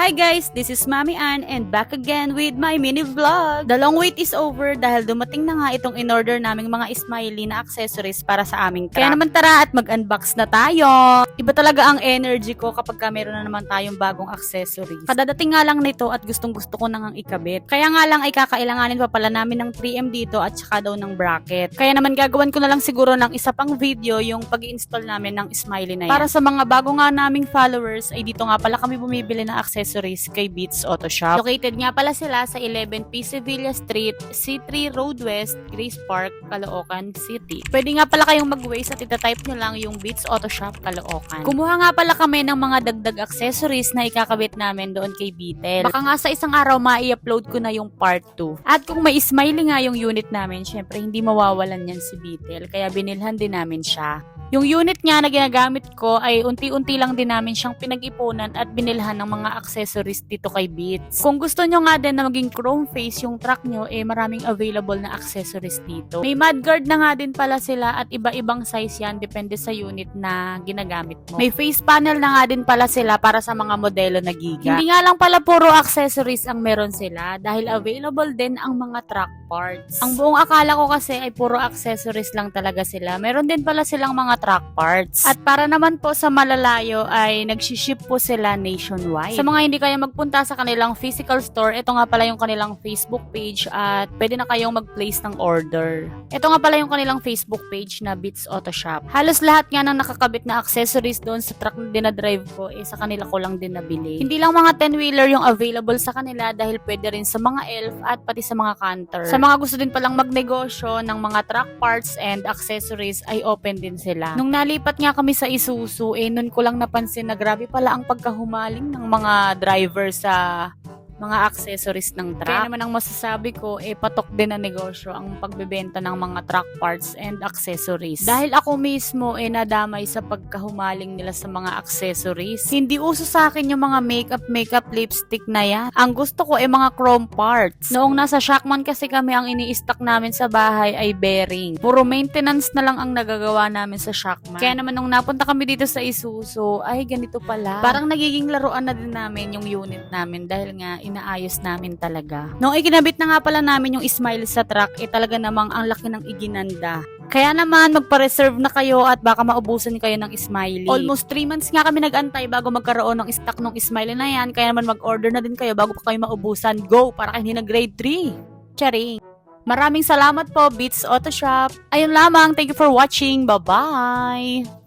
Hi guys, this is Mami Ann and back again with my mini vlog. The long wait is over dahil dumating na nga itong in-order naming mga smiley na accessories para sa aming truck. Kaya naman tara at mag-unbox na tayo. Iba talaga ang energy ko kapag ka meron na naman tayong bagong accessories. Kadadating nga lang nito at gustong gusto ko nang ikabit. Kaya nga lang ay kakailanganin pa pala namin ng 3M dito at saka daw ng bracket. Kaya naman gagawan ko na lang siguro ng isa pang video yung pag install namin ng smiley na yan. Para sa mga bago nga naming followers ay dito nga pala kami bumibili ng accessories kay Beats Auto Shop. Located nga pala sila sa 11P Sevilla Street, C3 Road West, Grace Park, Caloocan City. Pwede nga pala kayong mag-waste at itatype nyo lang yung Beats Auto Shop Caloocan. Kumuha nga pala kami ng mga dagdag accessories na ikakabit namin doon kay Beatel. Baka nga sa isang araw mai-upload ko na yung part 2. At kung may smiley nga yung unit namin, syempre hindi mawawalan yan si Beatel. Kaya binilhan din namin siya. Yung unit nga na ginagamit ko ay unti-unti lang din namin siyang pinag-ipunan at binilhan ng mga accessories dito kay Beats. Kung gusto nyo nga din na maging chrome face yung truck nyo, eh maraming available na accessories dito. May mudguard na nga din pala sila at iba-ibang size yan depende sa unit na ginagamit mo. May face panel na nga din pala sila para sa mga modelo na giga. Hindi nga lang pala puro accessories ang meron sila dahil available din ang mga truck parts. Ang buong akala ko kasi ay puro accessories lang talaga sila. Meron din pala silang mga truck parts. At para naman po sa malalayo ay nagsiship po sila nationwide. Sa mga hindi kaya magpunta sa kanilang physical store, ito nga pala yung kanilang Facebook page at pwede na kayong mag-place ng order. Ito nga pala yung kanilang Facebook page na Beats Auto Shop. Halos lahat nga ng nakakabit na accessories doon sa truck na dinadrive ko eh sa kanila ko lang din nabili. Hindi lang mga 10-wheeler yung available sa kanila dahil pwede rin sa mga elf at pati sa mga canter. Sa mga gusto din palang magnegosyo ng mga truck parts and accessories ay open din sila. Nung nalipat nga kami sa Isuzu, eh nun ko lang napansin na grabe pala ang pagkahumaling ng mga driver sa mga accessories ng truck. Kaya naman ang masasabi ko, eh patok din na negosyo ang pagbebenta ng mga truck parts and accessories. Dahil ako mismo eh nadamay sa pagkahumaling nila sa mga accessories. Hindi uso sa akin yung mga makeup makeup lipstick na yan. Ang gusto ko eh mga chrome parts. Noong nasa Shockman kasi kami ang ini-stock namin sa bahay ay bearing. Puro maintenance na lang ang nagagawa namin sa Shockman. Kaya naman nung napunta kami dito sa Isuzu, ay ganito pala. Parang nagiging laruan na din namin yung unit namin dahil nga inaayos namin talaga. Nung ikinabit na nga pala namin yung smile sa truck, eh talaga namang ang laki ng iginanda. Kaya naman, magpa-reserve na kayo at baka maubusan kayo ng smiley. Almost 3 months nga kami nag-antay bago magkaroon ng stock ng smiley na yan. Kaya naman mag-order na din kayo bago pa kayo maubusan. Go! Para kayo na grade 3. Charing! Maraming salamat po, Beats Auto Shop. Ayun lamang. Thank you for watching. Bye-bye!